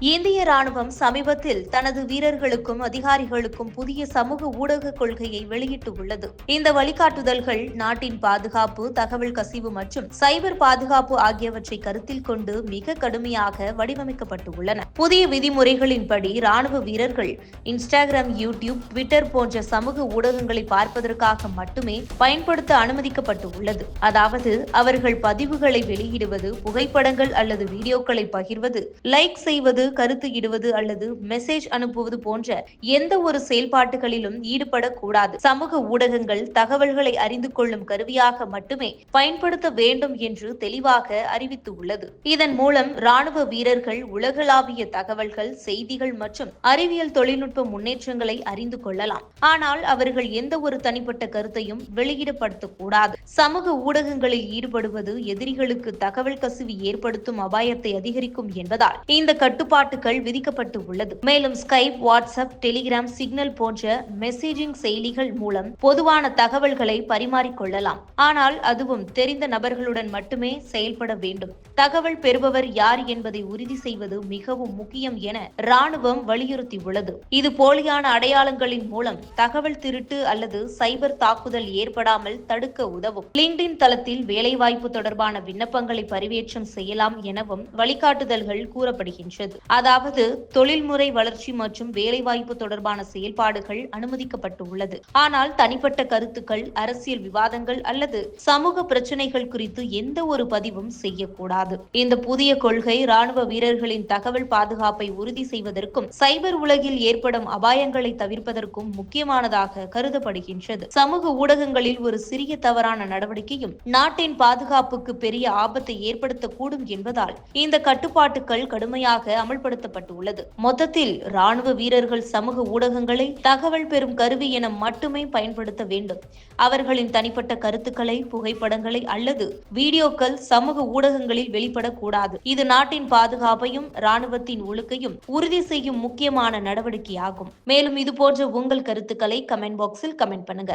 இந்திய ராணுவம் சமீபத்தில் தனது வீரர்களுக்கும் அதிகாரிகளுக்கும் புதிய சமூக ஊடக கொள்கையை வெளியிட்டுள்ளது. இந்த வழிகாட்டுதல்கள் நாட்டின் பாதுகாப்பு தகவல் கசிவு மற்றும் சைபர் பாதுகாப்பு ஆகியவற்றை கருத்தில் கொண்டு மிக கடுமையாக வடிவமைக்கப்பட்டுள்ளன. புதிய விதிமுறைகளின்படி ராணுவ வீரர்கள் இன்ஸ்டாகிராம் யூடியூப் ட்விட்டர் போன்ற சமூக ஊடகங்களை பார்ப்பதற்காக மட்டுமே பயன்படுத்த அனுமதிக்கப்பட்டு உள்ளது அதாவது அவர்கள் பதிவுகளை வெளியிடுவது புகைப்படங்கள் அல்லது வீடியோக்களை பகிர்வது லைக் செய்வது கருத்து இடுவது அல்லது மெசேஜ் அனுப்புவது போன்ற எந்த ஒரு செயல்பாட்டுகளிலும் ஈடுபடக்கூடாது. சமூக ஊடகங்கள் தகவல்களை அறிந்து கொள்ளும் கருவியாக மட்டுமே பயன்படுத்த வேண்டும் என்று தெளிவாக அறிவித்துள்ளது. இதன் மூலம் ராணுவ வீரர்கள் உலகளாவிய தகவல்கள் செய்திகள் மற்றும் அறிவியல் தொழில்நுட்ப முன்னேற்றங்களை அறிந்து கொள்ளலாம். ஆனால் அவர்கள் எந்த ஒரு தனிப்பட்ட கருத்தையும் வெளியிடப்படுத்தக்கூடாது. சமூக ஊடகங்களில் ஈடுபடுவது எதிரிகளுக்கு தகவல் கசிவு ஏற்படுத்தும் அபாயத்தை அதிகரிக்கும் என்பதால் இந்த கட்டுப்பாடு கட்டுப்பாட்டுகள் விதிக்கப்பட்டு உள்ளது. மேலும் ஸ்கைப் வாட்ஸ்அப் டெலிகிராம் சிக்னல் போன்ற மெசேஜிங் செயலிகள் மூலம் பொதுவான தகவல்களை பரிமாறிக்கொள்ளலாம். ஆனால் அதுவும் தெரிந்த நபர்களுடன் மட்டுமே செயல்பட வேண்டும். தகவல் பெறுபவர் யார் என்பதை உறுதி செய்வது மிகவும் முக்கியம் என ராணுவம் வலியுறுத்தியுள்ளது. இது போலியான அடையாளங்களின் மூலம் தகவல் திருட்டு அல்லது சைபர் தாக்குதல் ஏற்படாமல் தடுக்க உதவும். லிங்க்டின் தளத்தில் வேலைவாய்ப்பு தொடர்பான விண்ணப்பங்களை பரிவேற்றம் செய்யலாம் எனவும் வழிகாட்டுதல்கள் கூறப்படுகின்றது. அதாவது தொழில்முறை வளர்ச்சி மற்றும் வேலைவாய்ப்பு தொடர்பான செயல்பாடுகள் அனுமதிக்கப்பட்டுள்ளது. ஆனால் தனிப்பட்ட கருத்துக்கள் அரசியல் விவாதங்கள் அல்லது சமூக பிரச்சனைகள் குறித்து எந்த ஒரு பதிவும் செய்யக்கூடாது. இந்த புதிய கொள்கை ராணுவ வீரர்களின் தகவல் பாதுகாப்பை உறுதி செய்வதற்கும் சைபர் உலகில் ஏற்படும் அபாயங்களை தவிர்ப்பதற்கும் முக்கியமானதாக கருதப்படுகின்றது. சமூக ஊடகங்களில் ஒரு சிறிய தவறான நடவடிக்கையும் நாட்டின் பாதுகாப்புக்கு பெரிய ஆபத்தை ஏற்படுத்தக்கூடும் என்பதால் இந்த கட்டுப்பாட்டுகள் கடுமையாக அமல் அமல்படுத்தப்பட்டுள்ளது மொத்தத்தில் ராணுவ வீரர்கள் சமூக ஊடகங்களை தகவல் பெறும் கருவி என மட்டுமே பயன்படுத்த வேண்டும். அவர்களின் தனிப்பட்ட கருத்துக்களை புகைப்படங்களை அல்லது வீடியோக்கள் சமூக ஊடகங்களில் வெளிப்படக்கூடாது. இது நாட்டின் பாதுகாப்பையும் ராணுவத்தின் ஒழுக்கையும் உறுதி செய்யும் முக்கியமான நடவடிக்கையாகும். மேலும் இது போன்ற உங்கள் கருத்துக்களை கமெண்ட் பாக்ஸில் கமெண்ட் பண்ணுங்க.